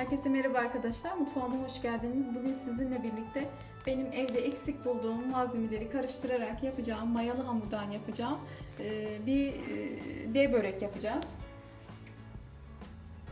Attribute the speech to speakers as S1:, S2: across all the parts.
S1: Herkese merhaba arkadaşlar. Mutfağıma hoş geldiniz. Bugün sizinle birlikte benim evde eksik bulduğum malzemeleri karıştırarak yapacağım, mayalı hamurdan yapacağım e, bir e, D börek yapacağız.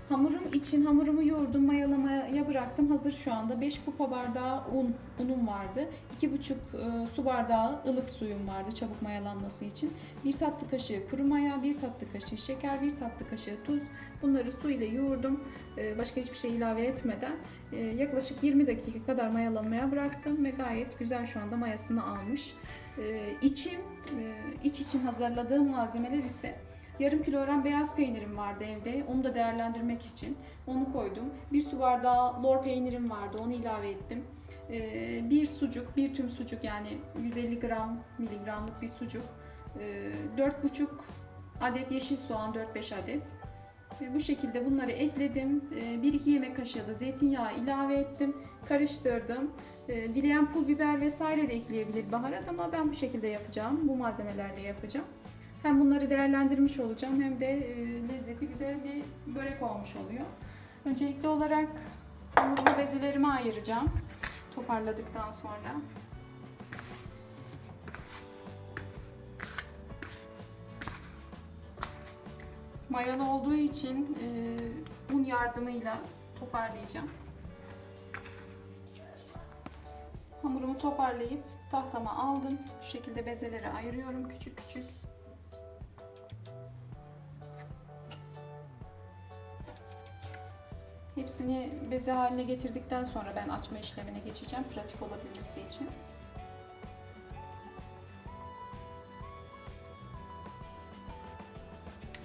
S1: Hamurum için hamurumu yoğurdum, mayalamaya bıraktım. Hazır şu anda 5 kupa bardağı un, unum vardı. 2,5 e, su bardağı ılık suyum vardı çabuk mayalanması için. 1 tatlı kaşığı kuru maya, 1 tatlı kaşığı şeker, 1 tatlı kaşığı tuz. Bunları su ile yoğurdum. E, Başka hiçbir şey ilave etmeden e, yaklaşık 20 dakika kadar mayalanmaya bıraktım ve gayet güzel şu anda mayasını almış. E, İçim, e, iç için hazırladığım malzemeler ise Yarım kilogram beyaz peynirim vardı evde. Onu da değerlendirmek için onu koydum. Bir su bardağı lor peynirim vardı. Onu ilave ettim. Ee, bir sucuk, bir tüm sucuk yani 150 gram miligramlık bir sucuk. Ee, 4,5 adet yeşil soğan, 4-5 adet. Ee, bu şekilde bunları ekledim. Ee, 1-2 yemek kaşığı da zeytinyağı ilave ettim. Karıştırdım. Ee, dileyen pul biber vesaire de ekleyebilir baharat ama ben bu şekilde yapacağım. Bu malzemelerle yapacağım. Hem bunları değerlendirmiş olacağım hem de e, lezzeti güzel bir börek olmuş oluyor. Öncelikli olarak hamurlu bezelerimi ayıracağım toparladıktan sonra. Mayalı olduğu için e, un yardımıyla toparlayacağım. Hamurumu toparlayıp tahtama aldım. Bu şekilde bezeleri ayırıyorum küçük küçük. Hepsini beze haline getirdikten sonra ben açma işlemine geçeceğim pratik olabilmesi için.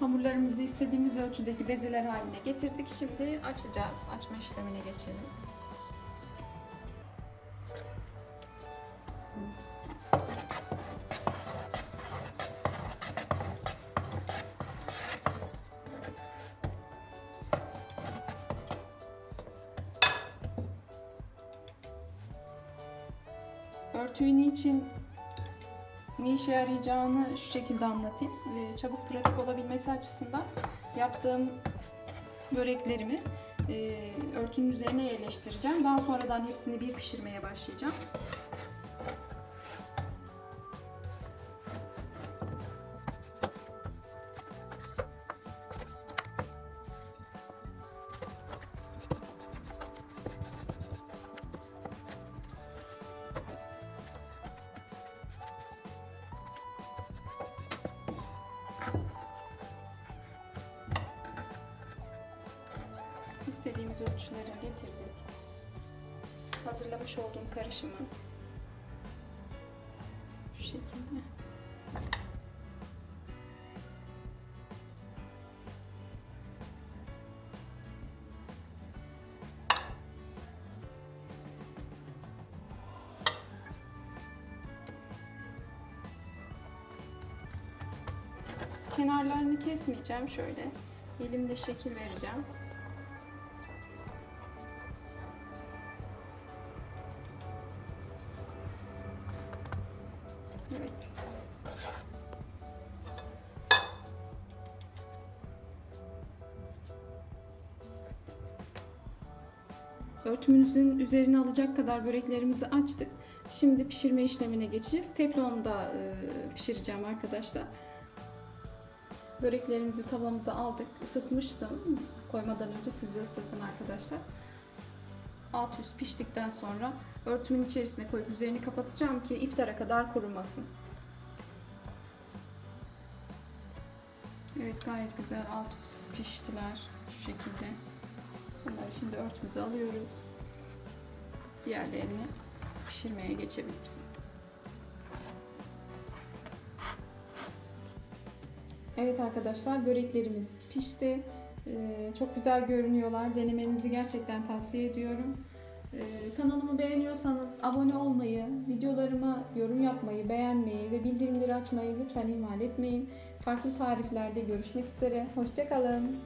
S1: Hamurlarımızı istediğimiz ölçüdeki bezeler haline getirdik. Şimdi açacağız. Açma işlemine geçelim. Örtüyü niçin ne işe yarayacağını şu şekilde anlatayım. Ee, Çabuk pratik olabilmesi açısından yaptığım böreklerimi e, örtünün üzerine yerleştireceğim. Daha sonradan hepsini bir pişirmeye başlayacağım. İstediğimiz ölçülere getirdik. Hazırlamış olduğum karışımı şu şekilde kenarlarını kesmeyeceğim şöyle elimde şekil vereceğim. Evet. Örtümüzün üzerine alacak kadar böreklerimizi açtık. Şimdi pişirme işlemine geçeceğiz. Teflonda e, pişireceğim arkadaşlar. Böreklerimizi tavamıza aldık. Isıtmıştım. Koymadan önce siz de ısıtın arkadaşlar. Alt üst piştikten sonra örtümün içerisine koyup üzerini kapatacağım ki iftara kadar kurumasın. Evet gayet güzel alt üst piştiler şu şekilde. Bunları şimdi örtümüze alıyoruz. Diğerlerini pişirmeye geçebiliriz. Evet arkadaşlar böreklerimiz pişti. Ee, çok güzel görünüyorlar. Denemenizi gerçekten tavsiye ediyorum. Ee, kanalımı beğeniyorsanız abone olmayı, videolarıma yorum yapmayı, beğenmeyi ve bildirimleri açmayı lütfen ihmal etmeyin. Farklı tariflerde görüşmek üzere. Hoşçakalın.